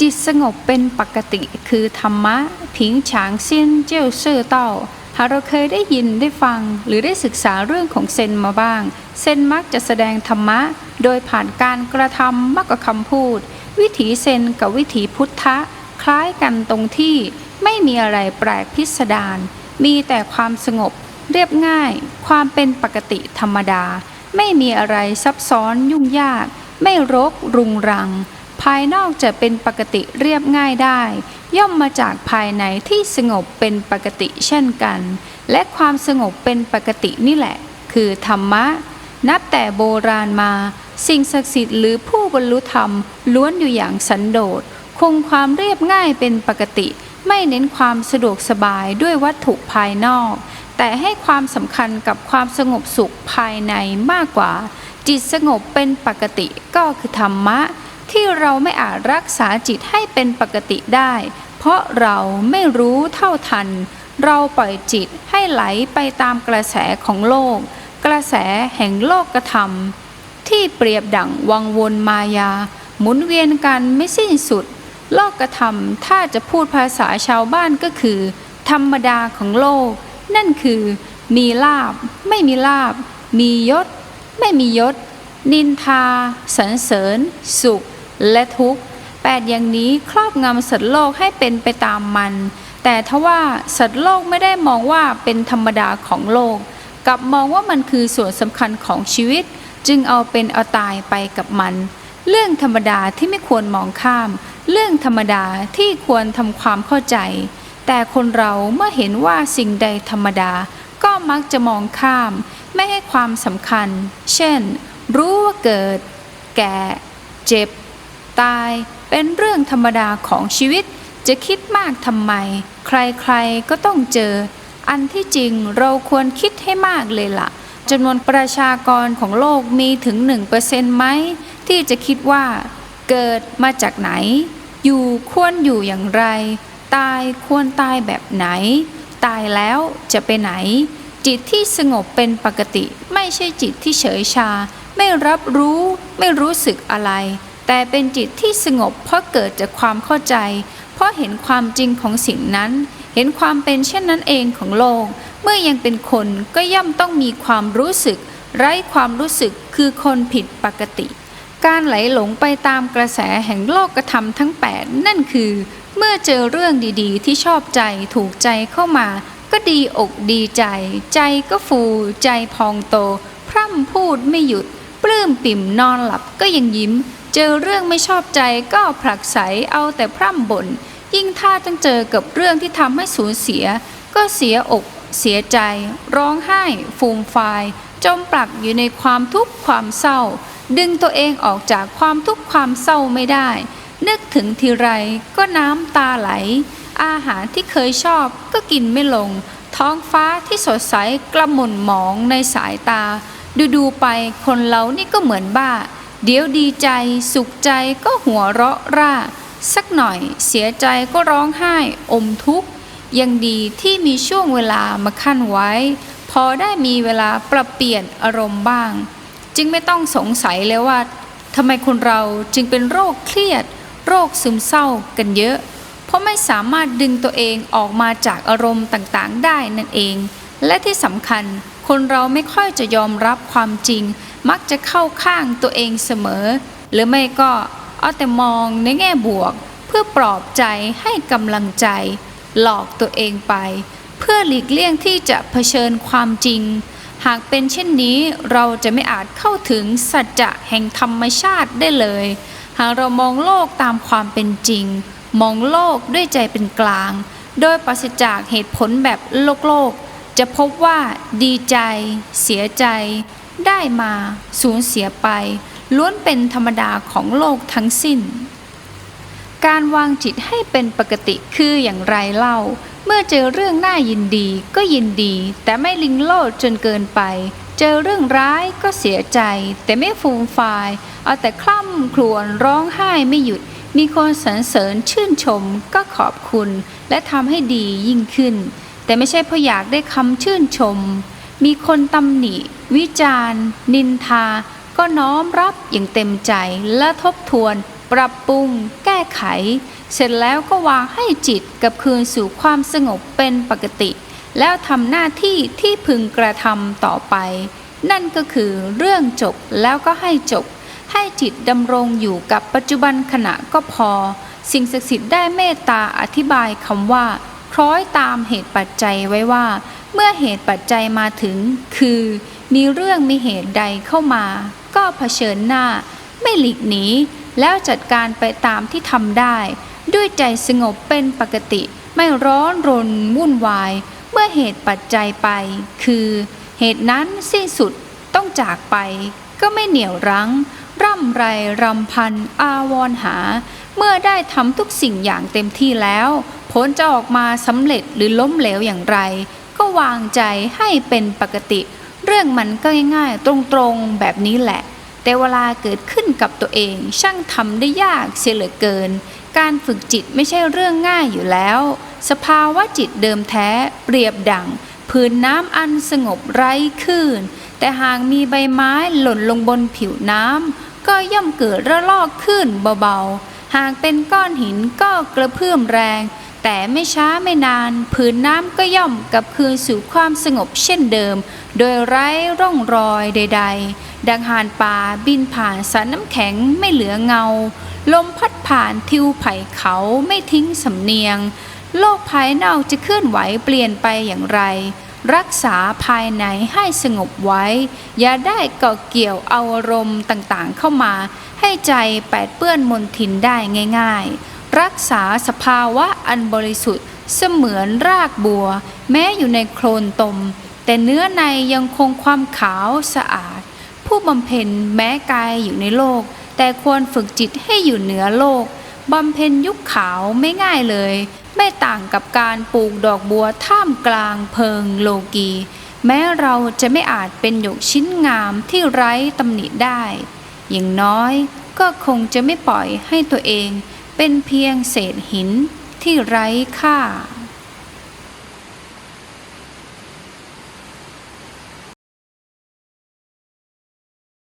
จิตสงบเป็นปกติคือธรรมะ ผิงฉางเซียนเจ้าเซ่อเต้าหากเราเคยได้ยินได้ฟัง หรือได้ศึกษาเรื่องของเซนมาบ้าง เซนมักจะแสดงธรรมะ โดยผ่านการกระทำมากกว่าคำพูด วิถีเซนกับวิถีพุทธะ คล้ายกันตรงที่ไม่มีอะไรแปลกพิสดารมีแต่ความสงบ เรียบง่าย ความเป็นปกติธรรมดา ไม่มีอะไรซับซ้อนยุ่งยาก ไม่รกรุงรัง ภายนอกจะเป็นปกติเรียบง่ายได้ ย่อมมาจากภายในที่สงบเป็นปกติเช่นกัน และความสงบเป็นปกตินี่แหละ คือธรรมะ นับแต่โบราณมา สิ่งศักดิ์สิทธิ์หรือผู้บรรลุธรรม ล้วนอยู่อย่างสันโดษคงความเรียบง่ายเป็นปกติ ไม่เน้นความสะดวกสบายด้วยวัตถุภายนอก แต่ให้ความสำคัญกับความสงบสุขภายในมากกว่า จิตสงบเป็นปกติก็คือธรรมะ ที่เราไม่อาจรักษาจิตให้เป็นปกติได้ เพราะเราไม่รู้เท่าทัน เราปล่อยจิตให้ไหลไปตามกระแสของโลก กระแสแห่งโลกกระทำที่เปรียบดั่งวังวนมายา หมุนเวียนกันไม่สิ้นสุด โลกกระทำถ้าจะพูดภาษาชาวบ้านก็คือ ธรรมดาของโลก นั่นคือ มีลาบ ไม่มีลาบ มียศ ไม่มียศ นินทา สรรเสริญ สุข และทุกข์แปดอย่างนี้ครอบงำสัตว์โลกให้เป็นไปตามมัน แต่ทว่าสัตว์โลกไม่ได้มองว่าเป็นธรรมดาของโลก กลับมองว่ามันคือส่วนสำคัญของชีวิต จึงเอาเป็นเอาตายไปกับมัน เรื่องธรรมดาที่ไม่ควรมองข้าม เรื่องธรรมดาที่ควรทำความเข้าใจ แต่คนเราเมื่อเห็นว่าสิ่งใดธรรมดา ก็มักจะมองข้าม ไม่ให้ความสำคัญ เช่น รู้ว่าเกิด แก่ เจ็บ ตาย เป็นเรื่องธรรมดาของชีวิต จะคิดมากทำไม ใครๆก็ต้องเจอ อันที่จริงเราควรคิดให้มากเลยละ่ะจำนวนประชากรของโลกมีถึง1%ไหมที่จะคิดว่า เกิดมาจากไหน อยู่ควรอยู่อย่างไร ตายควรตายแบบไหน ตายแล้วจะไปไหน จิตที่สงบเป็นปกติ ไม่ใช่จิตที่เฉยชา ไม่รับรู้ ไม่รู้สึกอะไร แต่เป็นจิตที่สงบเพราะเกิดจากความเข้าใจ เพราะเห็นความจริงของสิ่งนั้น เห็นความเป็นเช่นนั้นเองของโลก เมื่อยังเป็นคนก็ย่อมต้องมีความรู้สึก ไร้ความรู้สึกคือคนผิดปกติ การไหลหลงไปตามกระแสแห่งโลกกระทำทั้ง 8 นั่นคือ เมื่อเจอเรื่องดีๆ ที่ชอบใจถูกใจเข้ามา ก็ดีอกดีใจ ใจก็ฟูใจพองโต พร่ำพูดไม่หยุด ปลื้มปิ่มนอนหลับก็ยังยิ้ม เจอเรื่องไม่ชอบใจก็ผลักไสเอาแต่พร่ำบ่น ยิ่งถ้าต้องเจอกับเรื่องที่ทำให้สูญเสีย ก็เสียอก เสียใจ ร้องไห้ ฟูมฟาย จมปลักอยู่ในความทุกข์ความเศร้า ดึงตัวเองออกจากความทุกข์ความเศร้าไม่ได้ นึกถึงทีไรก็น้ำตาไหล อาหารที่เคยชอบก็กินไม่ลง ท้องฟ้าที่สดใสกระหม่นหมองในสายตา ดูดูๆไปคนเรานี่ก็เหมือนบ้า เดี๋ยวดีใจสุขใจก็หัวเราะร่า สักหน่อยเสียใจก็ร้องไห้อมทุกข์ ยังดีที่มีช่วงเวลามาขั้นไว้ พอได้มีเวลาปรับเปลี่ยนอารมณ์บ้าง จึงไม่ต้องสงสัยเลยว่าทำไมคนเราจึงเป็นโรคเครียด โรคซึมเศร้ากันเยอะ เพราะไม่สามารถดึงตัวเองออกมาจากอารมณ์ต่างๆ ได้นั่นเอง และที่สำคัญคนเราไม่ค่อยจะยอมรับความจริง มักจะเข้าข้างตัวเองเสมอ หรือไม่ก็เอาแต่มองในแง่บวก เพื่อปลอบใจให้กำลังใจ หลอกตัวเองไป เพื่อหลีกเลี่ยงที่จะเผชิญความจริง หากเป็นเช่นนี้เราจะไม่อาจเข้าถึงสัจจะแห่งธรรมชาติได้เลย หากเรามองโลกตามความเป็นจริง มองโลกด้วยใจเป็นกลาง โดยปราศจากเหตุผลแบบโลกโลกจะพบว่าดีใจ เสียใจ ได้มาสูญเสียไป ล้วนเป็นธรรมดาของโลกทั้งสิ้น การวางจิตให้เป็นปกติคืออย่างไรเล่า เมื่อเจอเรื่องน่ายินดีก็ยินดี แต่ไม่ลิงโลดจนเกินไป เจอเรื่องร้ายก็เสียใจ แต่ไม่ฟูมฟาย เอาแต่คล่ำครวญร้องไห้ไม่หยุด มีคนสรรเสริญชื่นชมก็ขอบคุณ และทำให้ดียิ่งขึ้น แต่ไม่ใช่เพราะอยากได้คำชื่นชม มีคนตำหนิ วิจารณ์ นินทา ก็น้อมรับอย่างเต็มใจและทบทวน ปรับปรุง แก้ไข เสร็จแล้วก็วางให้จิตกับคืนสู่ความสงบเป็นปกติ แล้วทำหน้าที่ที่พึงกระทำต่อไป นั่นก็คือเรื่องจบแล้วก็ให้จบ ให้จิตดำรงอยู่กับปัจจุบันขณะก็พอ สิ่งศักดิ์สิทธิ์ได้เมตตาอธิบายคำว่า คล้อยตามเหตุปัจจัยไว้ว่า เมื่อเหตุปัจจัยมาถึง คือ มีเรื่องมีเหตุใดเข้ามา ก็เผชิญหน้า ไม่หลีกหนีแล้วจัดการไปตามที่ทำได้ ด้วยใจสงบเป็นปกติ ไม่ร้อนรนวุ่นวาย เมื่อเหตุปัจจัยไป คือ เหตุนั้นสิ้นสุดต้องจากไป ก็ไม่เหนี่ยวรั้ง ร่ำไรรำพัน อาวรหา เมื่อได้ทำทุกสิ่งอย่างเต็มที่แล้ว ผลจะออกมาสำเร็จหรือล้มเหลวอย่างไร ก็วางใจให้เป็นปกติ เรื่องมันก็ง่ายๆ ตรงๆแบบนี้แหละ แต่เวลาเกิดขึ้นกับตัวเอง ช่างทำได้ยากเสียเหลือเกิน การฝึกจิตไม่ใช่เรื่องง่ายอยู่แล้ว สภาวะจิตเดิมแท้เปรียบดังผืนน้ำอันสงบไร้คลื่น แต่หากมีใบไม้หล่นลงบนผิวน้ำก็ย่อมเกิดระลอกขึ้นเบาๆ หากเป็นก้อนหินก็กระเพื่อมแรง แต่ไม่ช้าไม่นาน ผืนน้ำก็ย่อมกลับคืนสู่ความสงบเช่นเดิม โดยไร้ร่องรอยใด ๆ ดังหานป่าบินผ่านสารน้ำแข็งไม่เหลือเงา ลมพัดผ่านทิวไผ่เขาไม่ทิ้งสำเนียง โลกภายนอกจะเคลื่อนไหวเปลี่ยนไปอย่างไร รักษาภายในให้สงบไว้ อย่าได้เกาะเกี่ยวอาอารมณ์ต่างๆเข้ามา ให้ใจแปดเปื้อนมนทินได้ง่าย ๆ รักษาสภาวะอันบริสุทธิ์เสมือนรากบัว แม้อยู่ในโคลนตม แต่เนื้อในยังคงความขาวสะอาด ผู้บำเพ็ญแม้กายอยู่ในโลก แต่ควรฝึกจิตให้อยู่เหนือโลก บำเพ็ญยุคขาวไม่ง่ายเลย ไม่ต่างกับการปลูกดอกบัวท่ามกลางเพิงโลกี แม้เราจะไม่อาจเป็นหยกชิ้นงามที่ไร้ตำหนิได้ อย่างน้อยก็คงจะไม่ปล่อยให้ตัวเองเป็นเพียงเศษหินที่ไร้ค่า